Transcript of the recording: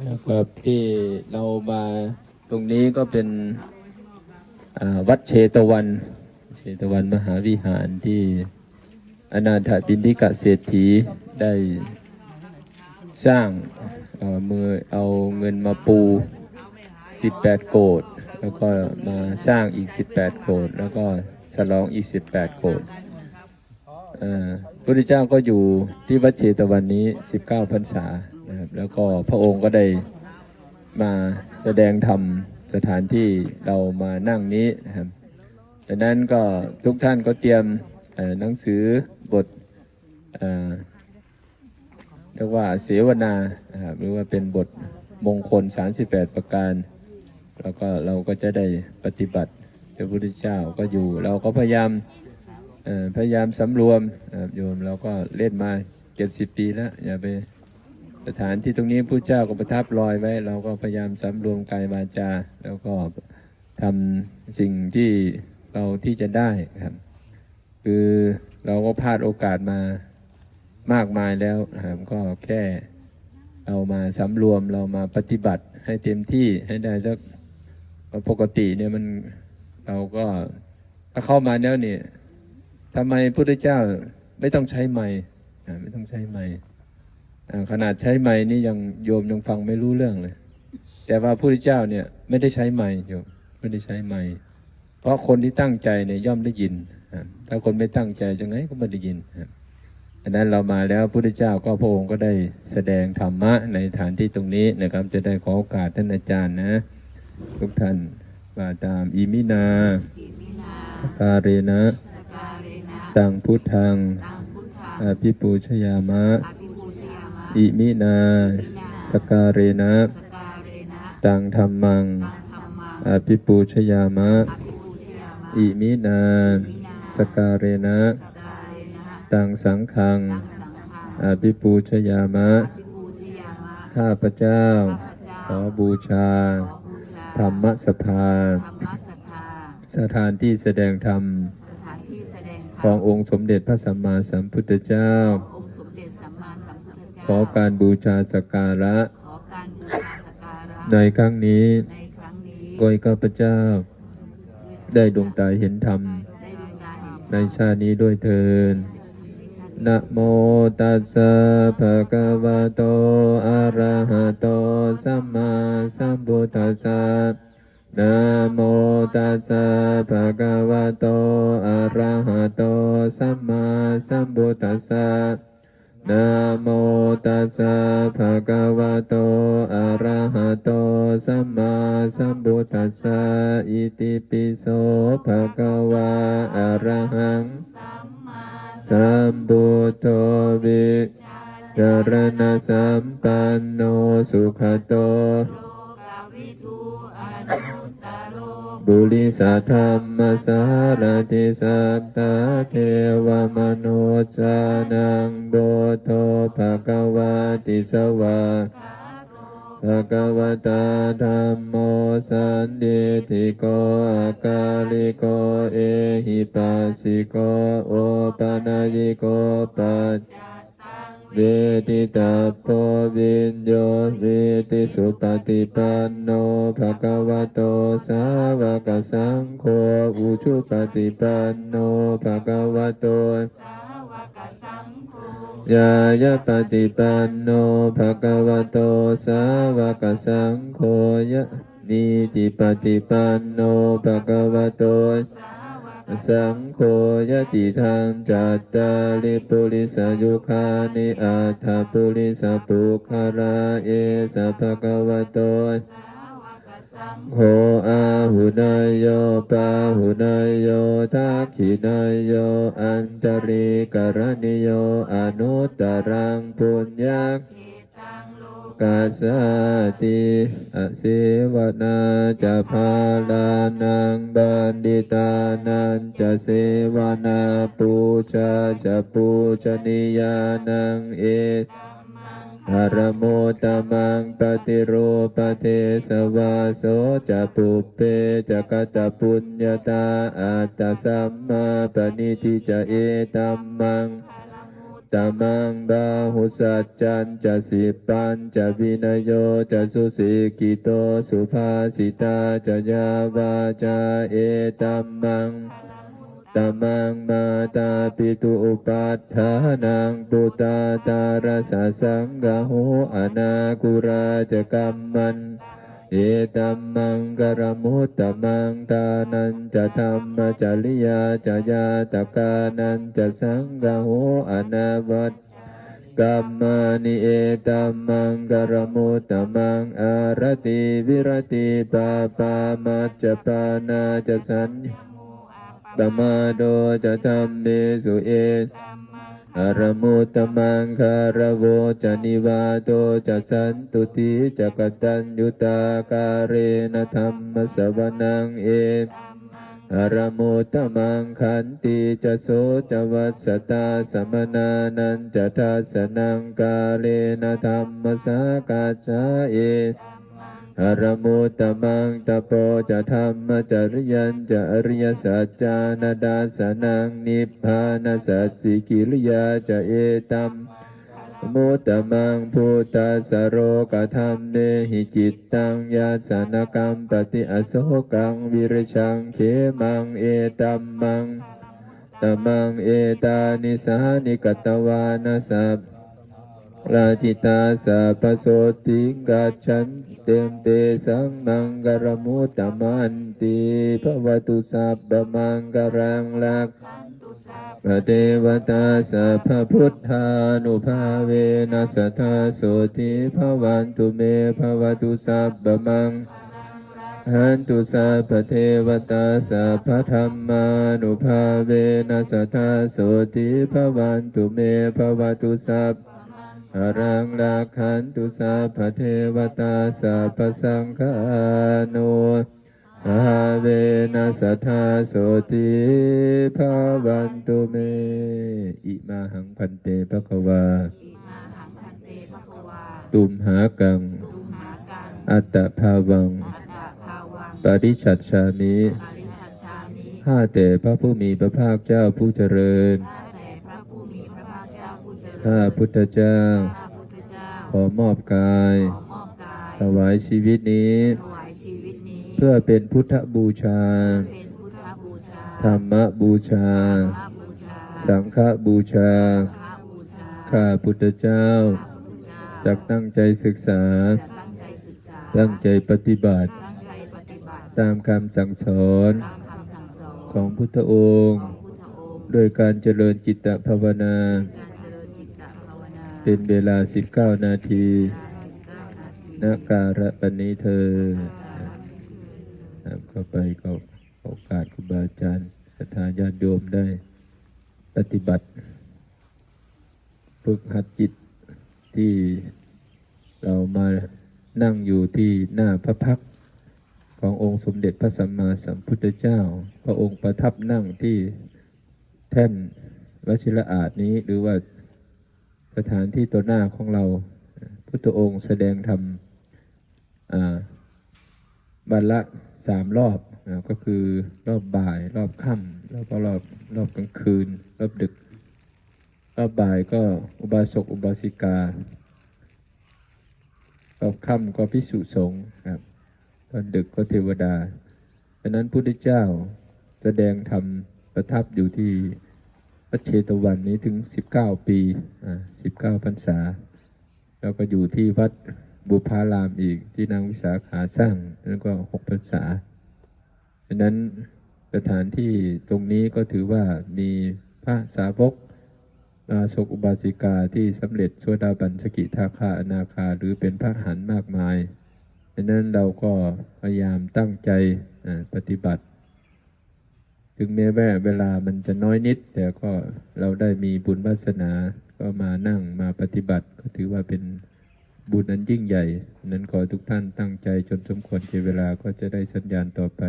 ครับที่เรามาตรงนี้ก็เป็นวัดเชตวัน เชตวันมหาวิหารที่อนาถบินทิกะเศรษฐีได้สร้างมือเอาเงินมาปู 18 โกดแล้วก็มาสร้างอีก 18 โกดแล้วก็ฉลองอีก 18 โกดพระพุทธเจ้าก็อยู่ที่วัดเชตวันนี้ 19 พรรษา นะครับ แล้วก็พระองค์ก็ได้มาแสดงธรรมสถานที่เรามานั่งนี้นะครับดังนั้นก็ทุกท่านก็เตรียมหนังสือบทเรียกว่าเสวนานะครับหรือว่าเป็นบทมงคล 38 ประการ แล้วก็เราก็จะได้ปฏิบัติพระพุทธเจ้าก็อยู่ เราก็พยายามพยายามสำรวมโยมเราก็เล่นมา 70 ปีแล้วอย่าไป สถานที่ตรงนี้พระเจ้าก็ประทับรอยไว้ เราก็พยายามสำรวมกายวาจา แล้วก็ทำสิ่งที่เราที่จะได้ครับ คือเราก็พลาดโอกาสมามากมายแล้วครับก็แค่เรามาสำรวมเรามาปฏิบัติให้เต็มที่ให้ได้สักปกติเนี่ยมันเราก็ถ้าเข้ามาแล้วเนี่ยทำไมพระพุทธเจ้าไม่ต้องใช้ไม้อ่ไม่ต้องใช้ไม้อ่ ขนาดใช้ไม้นี่ยังโยมยังฟังไม่รู้เรื่องเลย แต่ว่าพระพุทธเจ้าเนี่ยไม่ได้ใช้ไม้โยมไม่ได้ใช้ไม้เพราะคนที่ตั้งใจเนี่ยย่อมได้ยิน ถ้าคนไม่ตั้งใจจะไงก็ไม่ได้ยินครับอันนั้นเรามาแล้วพระพุทธเจ้าก็พระองค์ก็ได้แสดงธรรมะในฐานที่ตรงนี้นะครับ จะได้ขอโอกาสท่านอาจารย์นะ ทุกท่านว่าตามอิมินาสการเรนะสกาตังพุทธังอภิปูชยามะ อภิปูชยามะ อิมินา สการเรนะสการเรนะตังธรรมังตังธรรมังอภิปูชยามะอภิปูชยามะอิมินาสการเรนะสการเรนะตังสังฆังตังสังฆังอภิปูชยามะอภิปูชยามะ ข้าพเจ้า ขอบูชาขอบูชาธรรมสภาธรรมสภาสถานที่แสดงธรรมสถานที่แสดงธรรม ขององค์สมเด็จพระสัมมาสัมพุทธเจ้า อการบูชาสักการะ ขอการบูชาสักการะ ในครั้งนี้ในครั้งนี้โดยข้าพเจ้า ได้ดวงตาเห็นธรรม ได้ดวงตาเห็นในชาตินี้ด้วยเทินในชาตินะโมตัสสะภะคะวะโต อะระหะโต สัมมาสัมพุทธัสสะนะโมตัสสะภะคะวะโต อะระหะโต สัมมาสัมพุทธัสสะ นะโมตัสสะภะคะวะโต อะระหะโต สัมมาสัมพุทธัสสะ อิติปิโสภะคะวะ อะระหัง สัมพุทโธวิจารณสัมปันโนสุขโตโบุริสธรรมสารติสัตตาเทวมโนจานังโบโทภะคะวะติสวาภะคะวตาธัมโมสันติติโกอาคาลิโกเอหิปัสสิโกโอปนายิโกปัจจ ตตังเวทิตาโพวินโยเวติสุปฏิปันโนภะคะวะโตสาวกสังโฆอุชุปฏิปันโนภะคะวะโตสาวกสังโฆยายะปฏิปันโนภะคะวะโตสาวกสังโฆยะนิจิปฏิปันโนภะคะวะโตสาวก สังโฆยติทางจัตตาริปุริสยุคานิอัตถปุริสปุคาราเอสะภะคะวะโตสาวกสังโหอาหุนายโยปาหุนายโยทักขินายโยอัญจริกรณิโยอนุตตรังปุญญากกัสสติอสิวนาจะพาลานังบันดิตา จะเสวนาปูชาจะปูชนียานังเออารโมตมังปฏิรูปเทสวาโสจะปุเปจะกตปุญญาตาอัตตสัมมาปณิทิจะเอตัมมังตมังบาหุสัจจันจะสิปันจะวินโยจะสุสิกิโตสุภาสิตาจะยาวาจาเอตัมมัง ตมังมาตาปิตุอุปัฏฐานังปุตตาตารสะสังกโหอนาคุราจกัมมันเอตัมมังกรมุตตมังตานันจะธรรมจริยาจะยาตกานันจะสังกโหอนาวัตกัมมานิเอตัมมังกรมุตตมังอารติวิรติปาปามัจจปานาจะสัญ ตมาโดจะทำเมสุเออารมุตตมังคารโวจะนิวาโตจะสันตุติจะกตัญยุตาการเรนธรรมสวนังเออารมุตตมังขันติจะโสจวัสสตาสมนานันจะทัสนังกาเลนธรรมสากาจาเอ อรมุตมังตโปจะธรรมจริยันจะอริยสัจจานาดาสนังนิพพานาสัสสิกิริยาจะเอตัมมุตมังพุทธสโรกธรรมเนหิจิตตังยาสานกรรมปฏิอโศกังวิริชังเขมังเอตัมมังตมังเอตานิสานิกตวานาสัพ ลาจิตาสัพพโสติกัจฉันเตมเตสังมังกรมุตตมันติภวตุสัพพมังกรังลักพระเทวตาสัพพพุทธานุภาเวนัสทธาโสติภวันตุเมภวตุสัพพมังหันตุสัพเทวตาสัพธรรมานุภาเวนัสทธาโสติภวันตุเมภวตุสัพ อรังลาขันตุสัพเทวตาสัพสังฆานุอาเวนัสทธาโสติภาวันตุเม อิมาหังพันเตภควาอิมาหังพันเตภควาตุมหากังตุมหากัง อัตตภาวังอัตตภาวังปริชัดชามิปริชัชชามิ ข้าแต่พระผู้มีพระภาคเจ้าผู้เจริญา ข้าพุทธเจ้าข้าพุทธเจ้า ขอมอบกายขอมอบกายถวายชีวิตนี้ถวายชีวิตนี้ เพื่อเป็นพุทธบูชาเป็นพุทธบูชาธรรมบูชาพระบูชา สังฆบูชา ข้าบูชาข้าพุทธเจ้าข้าพุทธเจ้าจักตั้งใจศึกษาจะตั้งใจศึกษา ตั้งใจปฏิบัติตั้งใจปฏิบัติตามคำสั่งสอนตามคำสั่งสอนของพุทธองค์ของพุทธองค์ โดยการเจริญจิตภาวนา เป็นเวลา 19 นาทีนาการะปณิเธอตามเข้าไปก็โอกาสครูบาอาจารย์ศรัทาญาติโยมได้ปฏิบัติ ฝึกหัดจิตที่เรามานั่งอยู่ที่หน้าพระพักขององค์สมเด็จพระสัมมาสัมพุทธเจ้า พระองค์ประทับนั่งที่แท่นวชิระอาจนี้หรือว่า สถานที่ตัวหน้าของเราพุทธองค์แสดงธรรมอ่าบันละสามรอบก็คือรอบบ่ายรอบค่ำแล้วก็รอบรอบกลางคืน รอบดึก รอบบ่ายก็อุบาสกอุบาสิกา รอบค่ำก็พิสุสงฆ์ครับตอนดึกก็เทวดาดังนั้นพุทธเจ้าแสดงธรรมประทับอยู่ที่ พระเชตวันนี้ถึง 19 ปี อ่า 19 พรรษา แล้วก็อยู่ที่วัดบุพารามอีกที่นางวิสาขาสร้างแล้วก็หกพรรษาดังนั้นสถานที่ตรงนี้ก็ถือว่ามีพระสาวกอาศกอุบาสิกาที่สำเร็จโสดาบันสกิทาคาอนาคาหรือเป็นพระหันมากมายดังนั้นเราก็พยายามตั้งใจปฏิบัติ ถึงแม้ว่าเวลามันจะน้อยนิด แต่ก็เราได้มีบุญวาสนา ก็มานั่งมาปฏิบัติ ก็ถือว่าเป็นบุญนั้นยิ่งใหญ่ นั้นขอทุกท่านตั้งใจจนสมควรเจเวลาก็จะได้สัญญาณต่อไป